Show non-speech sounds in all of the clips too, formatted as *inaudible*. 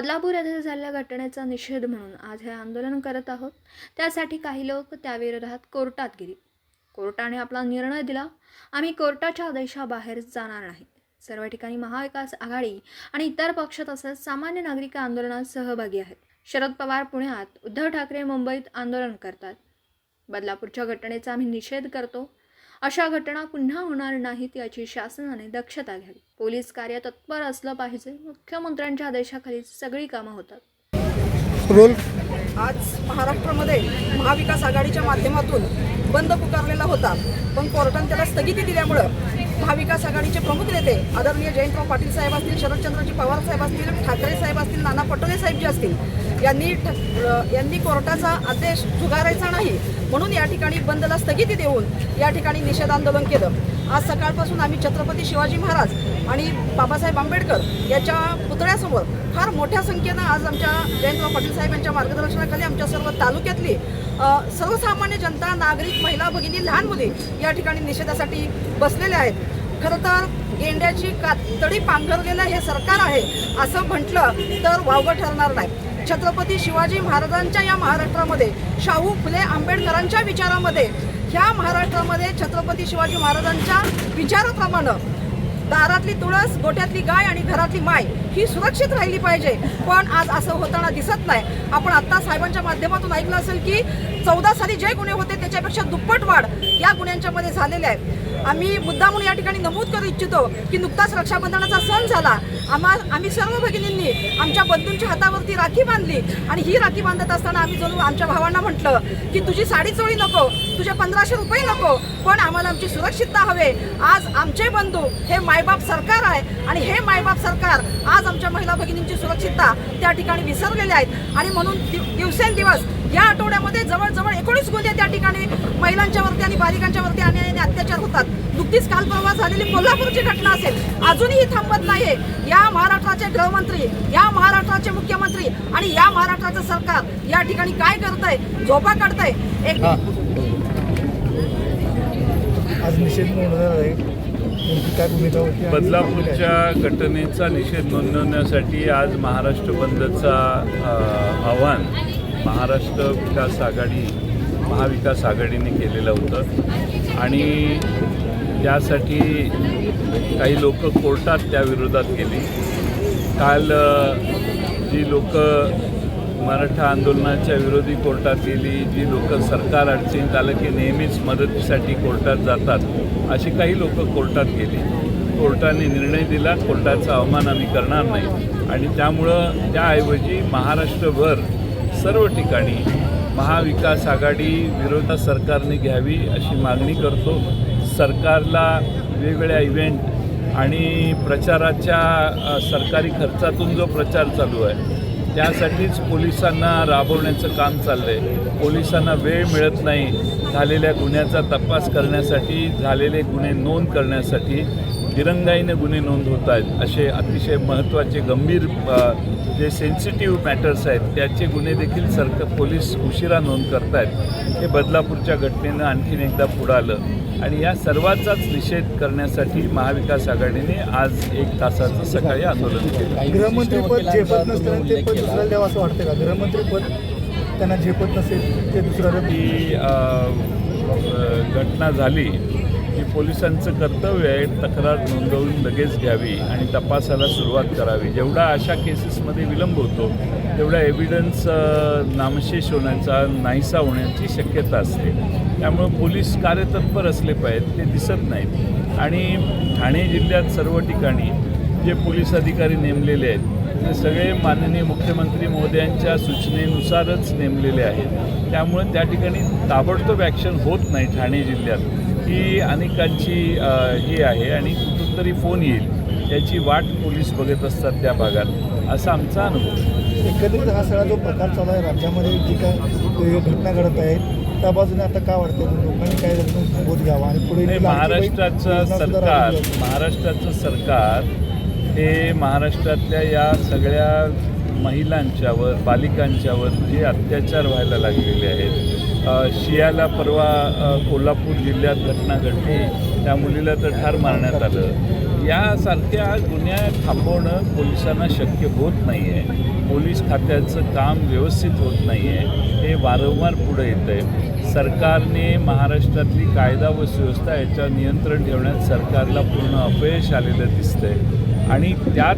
बदलापूर येथे झालेल्या घटनेचा निषेध म्हणून आज हे आंदोलन करत आहोत. त्यासाठी काही लोक त्याविरोधात कोर्टात गेली. कोर्टाने आपला निर्णय दिला. आम्ही कोर्टाच्या आदेशाबाहेर जाणार नाही. सर्व ठिकाणी महाविकास आघाडी आणि इतर पक्ष तसंच सामान्य नागरिक आंदोलनात सहभागी आहेत. शरद पवार पुण्यात उद्धव ठाकरे मुंबईत आंदोलन करतात. बदलापूरच्या घटनेचा आम्ही निषेध करतो. अशा घटना पुन्हा होणार नाहीत याची शासनाने दक्षता घ्यावी. पोलीस कार्य तत्पर असलं पाहिजे. मुख्यमंत्र्यांच्या आदेशाखाली सगळी कामं होतात. रोल. आज महाराष्ट्रामध्ये महाविकास आघाडीच्या माध्यमातून बंद पुकारलेला होता. पण कोर्टाने त्याला स्थगिती दिल्यामुळं महाविकास आघाडीचे प्रमुख नेते आदरणीय जयंतराव पाटील साहेब असतील शरदचंद्रजी पवार साहेब असतील ठाकरे साहेब असतील नाना पटोले साहेब जे असतील यांनी ठ- यांनी कोर्टाचा आदेश झुगारायचा नाही. म्हणून या ठिकाणी बंदला स्थगिती देऊन या ठिकाणी निषेध आंदोलन केलं. आज सकाळपासून आम्ही छत्रपती शिवाजी महाराज आणि बाबासाहेब आंबेडकर याच्या पुतळ्यासमोर फार मोठ्या संख्येनं आज आमच्या जयंतराव पाटील साहेब यांच्या मार्गदर्शनाखाली आमच्या सर्व तालुक्यातली सर्वसामान्य जनता नागरिक महिला भगिनी लहान मुली या ठिकाणी निषेधासाठी बसलेल्या आहेत. खरं तर गेंड्याची कातडी पांघरलेलं हे सरकार आहे असं म्हटलं तर वावगं ठरणार नाही. छत्रपती शिवाजी महाराजांच्या या महाराष्ट्रामध्ये शाहू फुले आंबेडकरांच्या विचारामध्ये ह्या महाराष्ट्रामध्ये छत्रपती शिवाजी महाराजांच्या विचाराप्रमाणे दारातली तुळस गोठ्यातली गाय आणि घरातली माय ही सुरक्षित राहिली पाहिजे. पण आज असं होताना दिसत नाही. आपण आत्ता साहेबांच्या माध्यमातून ऐकलं असेल की चौदा साली जे गुन्हे होते त्याच्यापेक्षा दुप्पट वाढ या गुन्ह्यांच्या मध्ये झालेल्या आहेत आम्ही मुद्दा म्हणून या ठिकाणी नमूद करू इच्छितो की नुकताच रक्षाबंधनाचा सण झाला. आम्हा आम्ही सर्व भगिनींनी आमच्या बंधूंच्या हातावरती राखी बांधली आणि ही राखी बांधत असताना आम्ही जणू आमच्या भावांना म्हटलं की तुझी साडी चोळी नको तुझे पंधराशे रुपये नको पण आम्हाला आमची सुरक्षितता हवे. आज आमचे बंधू हे मायबाप सरकार आहे आणि हे मायबाप सरकार आज आमच्या महिला भगिनींची सुरक्षितता त्या ठिकाणी विसरलेले आहेत. आणि म्हणून दिव- दिवसेंदिवस या आठवड्यामध्ये जवळजवळ एकोणीस गुन्हे त्या ठिकाणी महिलांच्या वरती आणि बालिकांच्या वरती आणि अत्याचार होतात. नुकतीच काल परवा झालेली कोल्हापूरची घटना असेल. अजूनही थांबत नाही या महाराष्ट्राचे गृहमंत्री या महाराष्ट्राचे मुख्यमंत्री आणि या महाराष्ट्राचं सरकार या ठिकाणी काय करतंय झोपा काढतंय? एक हा. आज निषेध नोंदवणार आहे. तुमची काय भूमिका होती आणि बदलापूरच्या घटनेचा निषेध नोंदवण्यासाठी आज महाराष्ट्र बंदचा आव्हान. महाराष्ट्र विकास आघाडी महाविकास आघाडीने केलेलं होतं. आणि त्यासाठी काही लोक कोर्टात त्याविरोधात गेली. काल जी लोक मराठा आंदोलनाच्या विरोधी कोर्टात गेली जी लोक सरकार अडचणीत आलं की नेहमीच मदतीसाठी कोर्टात जातात अशी काही लोक कोर्टात गेली. कोर्टाने निर्णय दिला कोर्टाचा अवमान आम्ही करणार नाही. आणि त्यामुळं त्याऐवजी महाराष्ट्रभर सर्व ठिकाणी महाविकास आघाडी विरोधात सरकारने घ्यावी अशी मागणी करतो. सरकारला वेगवेगळ्या इव्हेंट आणि प्रचाराच्या सरकारी खर्चातून जो प्रचार चालू आहे त्यासाठीच पोलिसांना राबवण्याचं काम चाललं आहे पोलिसांना वेळ मिळत नाही. झालेल्या गुन्ह्याचा तपास करण्यासाठी झालेले गुन्हे नोंद करण्यासाठी दिरंगाईने गुन्हे नोंद होत आहेत. असे अतिशय महत्त्वाचे गंभीर जे सेन्सिटिव्ह मॅटर्स आहेत त्याचे गुन्हे देखील सरकार पोलीस उशिरा नोंद करत आहेत हे बदलापूरच्या घटनेनं आणखीन एकदा पुढं आलं. आणि या सर्वाचाच निषेध करण्यासाठी महाविकास आघाडीने आज एक तासाचं सकाळी आंदोलन केलं. गृहमंत्री पद झेपत नसताना ते पद दुसऱ्याला द्यावं असं वाटतं का? गृहमंत्री पद त्यांना झेपत नसेल ते दुसऱ्याला ही अ, अ, घटना झाली की पोलिसांचं कर्तव्य आहे तक्रार नोंदवून लगेच घ्यावी आणि तपासाला सुरुवात करावी. जेवढा अशा केसेसमध्ये विलंब होतो तेवढा एव्हिडन्स नामशेष होण्याचा नाहीसा होण्याची शक्यता असते. त्यामुळं पोलीस कार्यतत्पर असले पाहिजेत ते दिसत नाहीत. आणि ठाणे जिल्ह्यात सर्व ठिकाणी जे पोलीस अधिकारी नेमलेले आहेत ते सगळे माननीय मुख्यमंत्री मोदयांच्या सूचनेनुसारच नेमलेले आहेत. त्यामुळे त्या ठिकाणी ताबडतोब ॲक्शन होत नाही ठाणे जिल्ह्यात. ही अनेकांची ही आहे आणि कुठून तरी फोन येईल याची वाट पोलीस बघत असतात त्या भागात असा आमचा अनुभव. एकंदरीत हा सगळा जो प्रकार चालू आहे राज्यामध्ये जी काय घटना घडत आहेत त्या बाजूने आता काय वाटतं लोकांनी काय बोध घ्यावा आणि पुढे महाराष्ट्राचं सरकार. महाराष्ट्राचं सरकार हे महाराष्ट्रातल्या या सगळ्या महिलांच्यावर बालिकांच्यावर जे अत्याचार व्हायला लागलेले आहेत शियाला परवा कोल्हापूर जिल्ह्यात घटना घडली. त्या मुलीला तर ठार मारण्यात आलं. यासारख्या गुन्ह्या थांबवणं पोलिसांना शक्य होत नाही आहे पोलीस खात्याचं काम व्यवस्थित होत नाही आहे हे वारंवार पुढं येतं आहे सरकारने महाराष्ट्रातली कायदा व सुव्यवस्था याच्यावर नियंत्रण ठेवण्यात सरकारला पूर्ण अपयश आलेलं दिसतं आहे आणि त्यात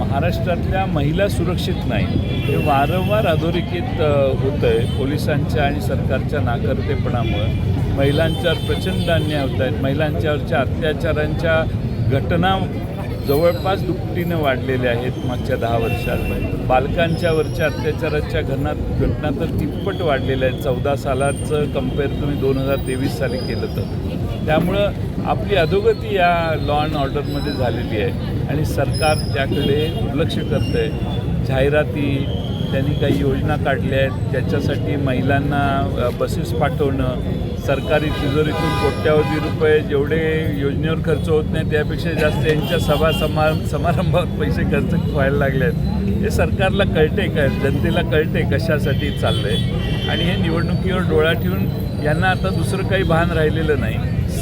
महाराष्ट्रातल्या महिला सुरक्षित नाही. हे वारंवार अधोरेखित होतं आहे पोलिसांच्या आणि सरकारच्या नाकर्तेपणामुळं. महिलांच्यावर प्रचंड अन्याय होत आहेत. महिलांच्यावरच्या अत्याचारांच्या घटना जवळपास दुपटीनं वाढलेल्या आहेत मागच्या दहा वर्षात बालकांच्यावरच्या अत्याचाराच्या घटना घटना तर तिप्पट वाढलेल्या आहेत. चौदा सालाचं कंपेअर तुम्ही दोन हजार तेवीस साली केलं तर. त्यामुळं आपली अधोगती या लॉ अँड ऑर्डरमध्ये झालेली आहे. आणि सरकार त्याकडे दुर्लक्ष करतं आहे जाहिराती त्यांनी काही योजना काढल्या आहेत त्याच्यासाठी महिलांना बसेस पाठवणं सरकारी तिजोरीतून कोट्यावधी रुपये जेवढे योजनेवर खर्च होत नाही त्यापेक्षा जास्त यांच्या सभा समा समारंभात पैसे खर्च व्हायला लागले आहेत. हे सरकारला कळते काय जनतेला कळते कशासाठी चाललं आहे आणि हे निवडणुकीवर डोळा ठेवून यांना आता दुसरं काही भान राहिलेलं नाही.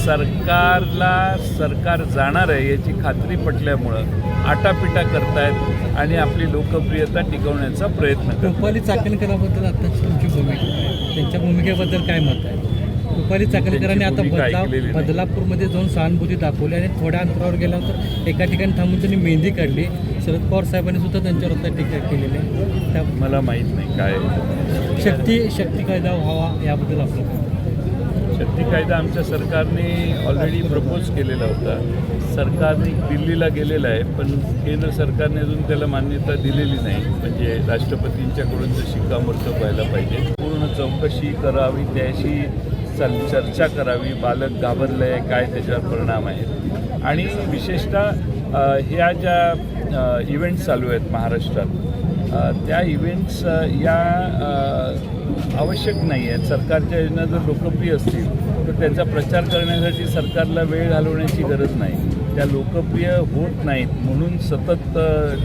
सरकारला सरकार जाणार आहे याची खात्री पटल्यामुळं आटापिटा करतायत आणि आपली लोकप्रियता टिकवण्याचा प्रयत्न करतात रुपाली चाकणकराबद्दल आता तुमची भूमिका आहे त्यांच्या भूमिकेबद्दल काय मत आहे रुपाली चाकणकरांनी आता भूमिका बदला नाही. बदलापूरमध्ये जाऊन सहानुभूती दाखवली आणि थोड्या अंतरावर गेल्यानंतर एका ठिकाणी थांबून त्यांनी मेहंदी काढली शरद पवार साहेबांनी सुद्धा त्यांच्यावर आता टीका केलेली आहे त्या मला माहीत नाही काय. शक्ती शक्ती कायदा व्हावा याबद्दल आपलं काय? शक्ती कायदा आमच्या सरकारने ऑलरेडी प्रपोज केलेला होता. सरकारने दिल्लीला गेलेला आहे पण केंद्र सरकारने अजून त्याला मान्यता दिलेली नाही. म्हणजे राष्ट्रपतींच्याकडून तर शिक्कामोर्तब व्हायला पाहिजे. पूर्ण चौकशी करावी त्याशी चल चर्चा करावी बालक घाबरलं आहे काय त्याच्यावर परिणाम आहेत आणि विशेषतः ह्या ज्या इव्हेंट्स चालू आहेत महाराष्ट्रात त्या इव्हेंट्स या आवश्यक नाही आहेत सरकारच्या योजना जर लोकप्रिय असतील तर त्यांचा प्रचार करण्यासाठी सरकारला वेळ घालवण्याची गरज नाही. त्या लोकप्रिय होत नाहीत म्हणून सतत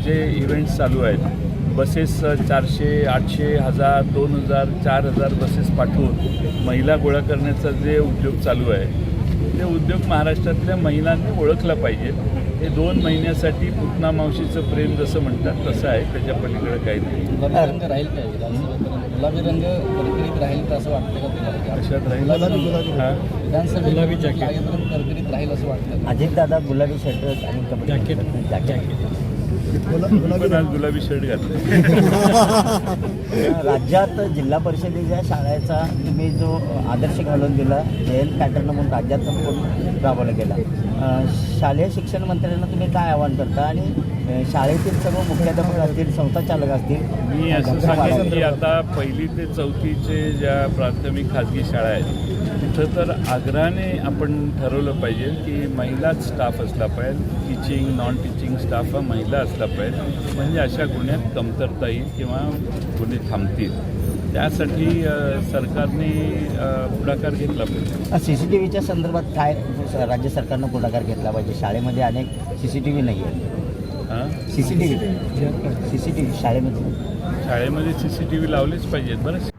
जे इव्हेंट्स चालू आहेत बसेस चारशे आठशे हजार दोन हजार चार हजार बसेस पाठवून महिला गोळा करण्याचा जे उद्योग चालू आहे ते उद्योग महाराष्ट्रातल्या महिलांनी ओळखला पाहिजे. हे दोन महिन्यासाठी पुतना मावशीचं प्रेम जसं म्हणतात तसं आहे. त्याच्या पलीकडे काही नाही. गुलाबी रंग राहील काय? गुलाबी रंग करकरीत राहील का असं वाटतं का तुम्हाला? कशात राहील. गुलाबी हा? करकरीत राहील असं वाटतं अजितदादा गुलाबी शर्ट आणि जॅकेट. जॅकेट. पण आज गुलाबी शर्ट घातलं. *laughs* राज्यात जिल्हा परिषदेच्या शाळेचा तुम्ही जो आदर्श घालून दिला जयंत पॅटर्न म्हणून राज्यात पण राबवला गेला? शालेय शिक्षण मंत्र्यांना तुम्ही काय आवाहन करता? आणि शाळेतील सर्व मुख्याध्यापक असतील संस्थाचालक असतील मी असं सांगेन की आता पहिली ते चौथीचे ज्या प्राथमिक खाजगी शाळा आहेत तिथं तर आग्रहाने आपण ठरवलं पाहिजे की महिलाच स्टाफ असला पाहिजे. टीचिंग नॉन टीचिंग स्टाफ हा महिला असला पाहिजे. म्हणजे अशा गुन्ह्यात कमतरता येईल किंवा गुन्हे थांबतील. त्यासाठी सरकारने पुढाकार घेतला पाहिजे. सी सी टी व्हीच्या संदर्भात काय राज्य सरकारनं पुढाकार घेतला पाहिजे? शाळेमध्ये अनेक सी सी टी व्ही नाही आहे C C T V C C T V शाळेमध्ये. शाळेमध्ये सी सी टी व्ही लावलेच पाहिजेत. बरं